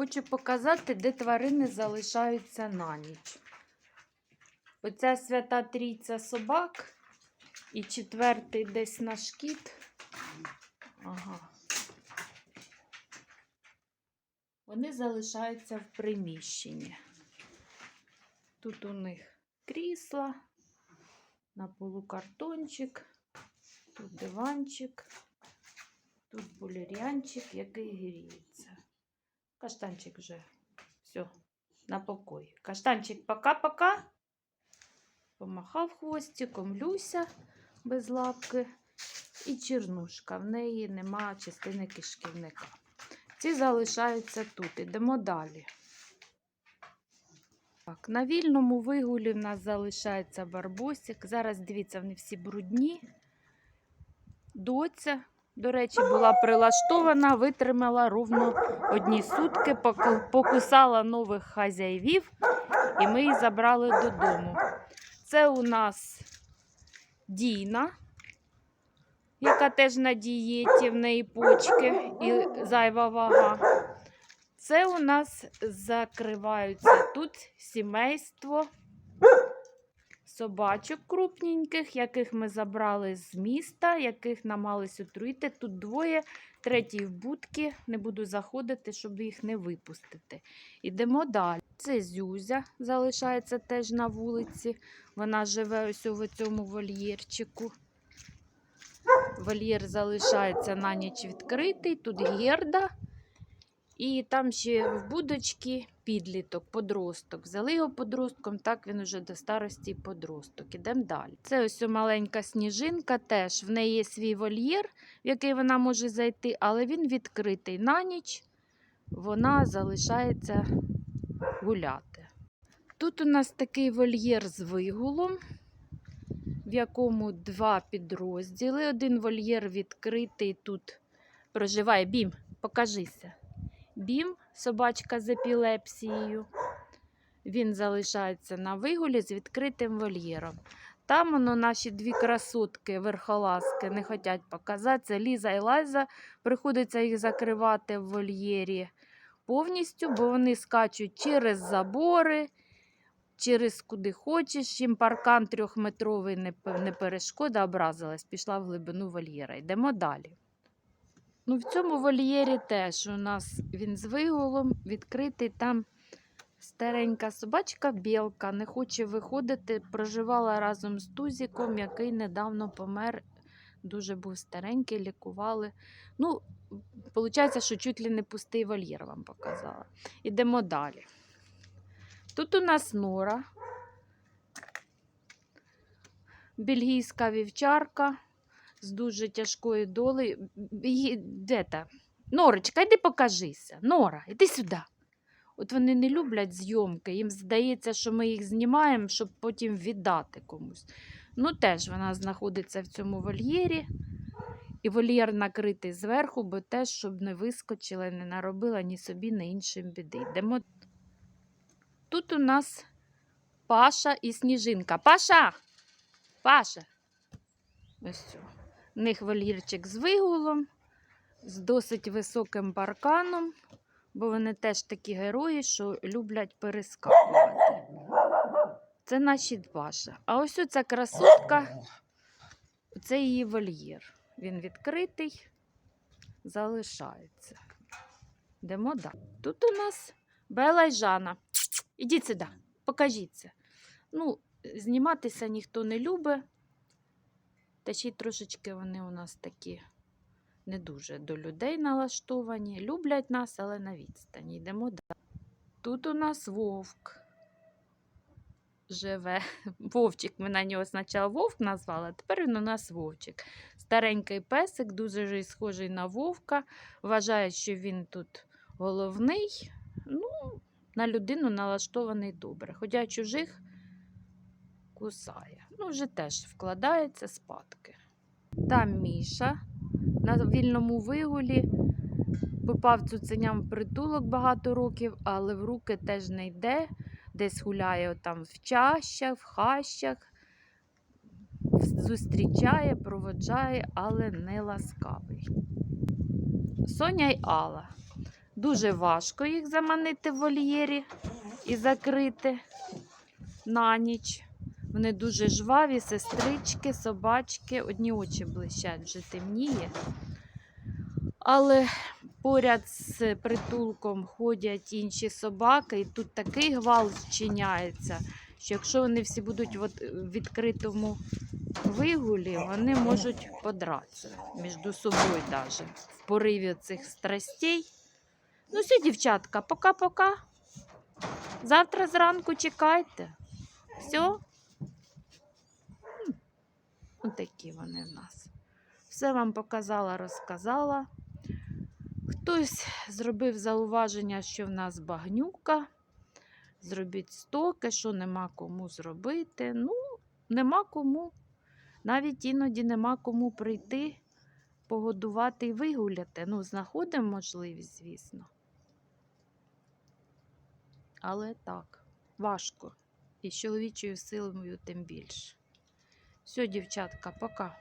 Хочу показати, де тварини залишаються на ніч. Оця свята трійця собак і четвертий десь наш кіт. Ага. Вони залишаються в приміщенні. Тут у них крісла, на полу картончик, тут диванчик, тут булер'янчик, який гріється. Каштанчик вже все, на покой. Каштанчик пока-пока. Помахав хвостиком, Люся без лапки і чернушка. В неї нема частини кишківника. Ці залишаються тут. Ідемо далі. Так, на вільному вигулі в нас залишається барбосик. Зараз дивіться, вони всі брудні. Доця, до речі, була прилаштована, витримала ровно одні сутки, покусала нових хазяївів, і ми її забрали додому. Це у нас Діна, яка теж на дієті, в неї почки і зайва вага. Це у нас закриваються тут сімейство собачок крупненьких, яких ми забрали з міста, яких намагались отруїти. Тут двоє, третій в будки. Не буду заходити, щоб їх не випустити. Ідемо далі. Це Зюзя залишається теж на вулиці. Вона живе ось у цьому вольєрчику. Вольєр залишається на ніч відкритий. Тут герда. І там ще в будочці підліток, подросток. Взяли його подростком, так він уже до старості подросток. Ідемо далі. Це ось маленька сніжинка теж. В неї є свій вольєр, в який вона може зайти, але він відкритий на ніч. Вона залишається гуляти. Тут у нас такий вольєр з вигулом, в якому два підрозділи. Один вольєр відкритий тут проживає. Бім, покажися. Бім, собачка з епілепсією. Він залишається на вигулі з відкритим вольєром. Там воно наші дві красотки, верхолазки, не хочуть показати. Це Ліза і Лайза. Приходиться їх закривати в вольєрі повністю, бо вони скачуть через забори, через куди хочеш. Їм паркан трьохметровий не перешкода, образилась, пішла в глибину вольєра. Йдемо далі. Ну, в цьому вольєрі теж у нас він з вигулом відкритий. Там старенька собачка білка, не хоче виходити. Проживала разом з Тузіком, який недавно помер. Дуже був старенький, лікували. Ну, виходить, що чуть ли не пустий вольєр вам показала. Ідемо далі. Тут у нас нора, бельгійська вівчарка з дуже тяжкою долею. Її- Де та? Норочка, йди покажися. Нора, іди сюди. От вони не люблять зйомки, їм здається, що ми їх знімаємо, щоб потім віддати комусь. Ну, теж вона знаходиться в цьому вольєрі. І вольєр накритий зверху, бо теж, щоб не вискочила, не наробила ні собі, ні іншим біди. Йдемо. Тут у нас Паша і Сніжинка. Паша! Паша! Ось цього. В них вольєрчик з вигулом, з досить високим парканом, бо вони теж такі герої, що люблять перескакувати. Це наші Паша. А ось оця красотка, це її вольєр. Він відкритий, залишається. Йдемо далі. Тут у нас Бела і Жана. Ідіть сюди, покажіться. Ну, зніматися ніхто не любить. Та ще й трошечки вони у нас такі не дуже до людей налаштовані. Люблять нас, але на відстані. Йдемо далі. Тут у нас вовк живе. Вовчик, ми на нього спочатку вовк назвали, а тепер він у нас вовчик. Старенький песик, дуже схожий на вовка. Вважає, що він тут головний. Ну, на людину налаштований добре. Хоча чужих кусає. Ну, вже теж вкладається спадки. Там Міша на вільному вигулі. Попав цуценям в притулок багато років, але в руки теж не йде. Десь гуляє там в чащах, в хащах, зустрічає, проводжає, але не ласкавий. Соня й Алла. Дуже важко їх заманити в вольєрі і закрити на ніч. Вони дуже жваві, сестрички, собачки, одні очі блищать, вже темніє. Але поряд з притулком ходять інші собаки, і тут такий гвалт вчиняється, що якщо вони всі будуть в в відкритому вигулі, вони можуть подратися між собою навіть в пориві цих страстей. Ну, все, дівчатка, пока-пока. Завтра зранку чекайте. Все? Ось такі вони в нас. Все вам показала, розказала. Хтось зробив зауваження, що в нас багнюка. Зробіть стоки, що нема кому зробити. Ну, нема кому. Навіть іноді нема кому прийти, погодувати і вигуляти. Ну, знаходимо можливість, звісно. Але так, важко. І з чоловічою силою тим більше. Все, дівчатка, пока.